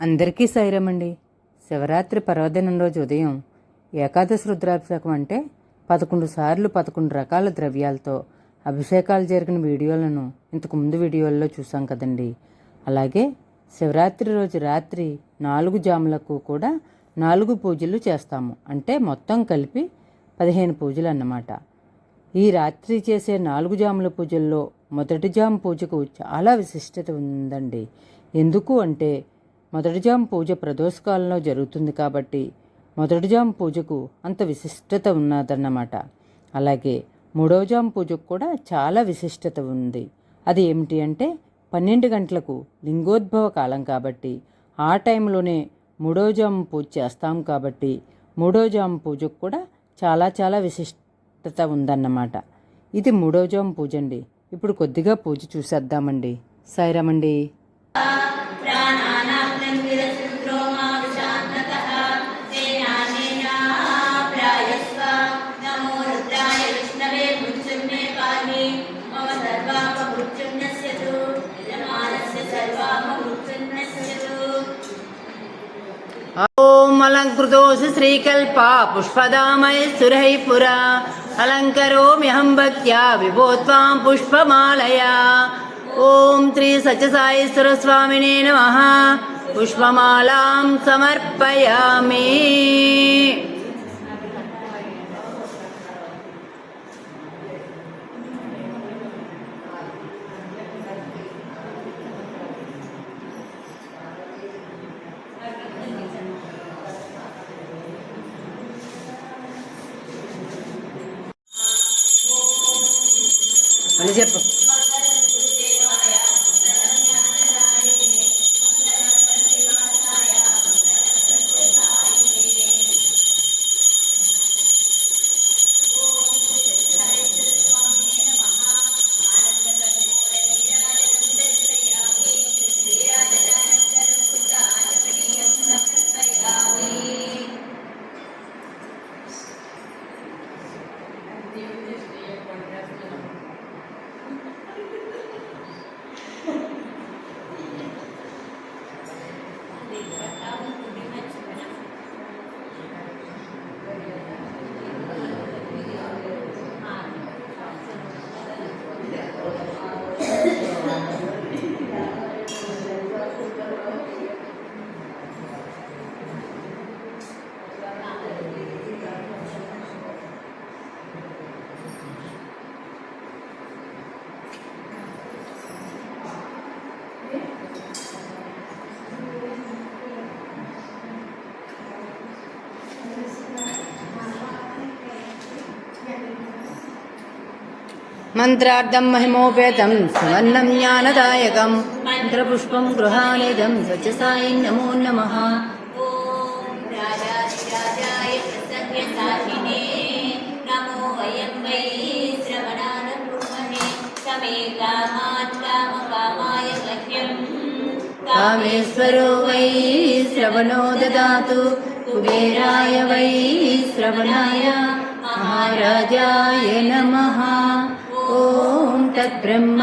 అందరికీ సైరమండి శివరాత్రి పర్వదినం రోజు ఉదయం ఏకాదశి రుద్రాభిషేకం అంటే పదకొండు సార్లు పదకొండు రకాల ద్రవ్యాలతో అభిషేకాలు జరిగిన వీడియోలను ఇంతకు ముందు వీడియోల్లో చూసాం కదండి. అలాగే శివరాత్రి రోజు రాత్రి నాలుగు జాములకు కూడా నాలుగు పూజలు చేస్తాము. అంటే మొత్తం కలిపి పదిహేను పూజలు అన్నమాట. ఈ రాత్రి చేసే నాలుగు జాముల పూజల్లో మొదటి జాము పూజకు చాలా విశిష్టత ఉందండి. ఎందుకు అంటే మొదటిజాం పూజ ప్రదోషకాలంలో జరుగుతుంది కాబట్టి మొదటిజాం పూజకు అంత విశిష్టత ఉన్నదన్నమాట. అలాగే మూడవ పూజకు కూడా చాలా విశిష్టత ఉంది. అది ఏమిటి అంటే పన్నెండు గంటలకు లింగోద్భవ కాలం కాబట్టి ఆ టైంలోనే మూడో పూజ చేస్తాం కాబట్టి మూడో పూజకు కూడా చాలా చాలా విశిష్టత ఉందన్నమాట. ఇది మూడో పూజ అండి. ఇప్పుడు కొద్దిగా పూజ చూసేద్దామండి. సాయిరామండి. ఓం అలంకృతోసి శ్రీకల్ప పుష్పదామయ సురై పురా అలంకరోమ్యహం భక్త్యా విభోత్వాం పుష్పమాలయా ఓం శ్రీ సత్యసాయేశ్వర స్వామినే Anne Zirpel. मन्त्रार्थं महिमोपेतं सुवर्णं ज्ञानदायकं मन्त्रपुष्पं गृहानिधं स्वच्छसायै नमो नमः कामेश्वरो वै श्रवणो ददातु कुबेराय वै श्रवणाय महाराजाय नमः శ్రవణో దదాతు ఓం తద్బ్రహ్మ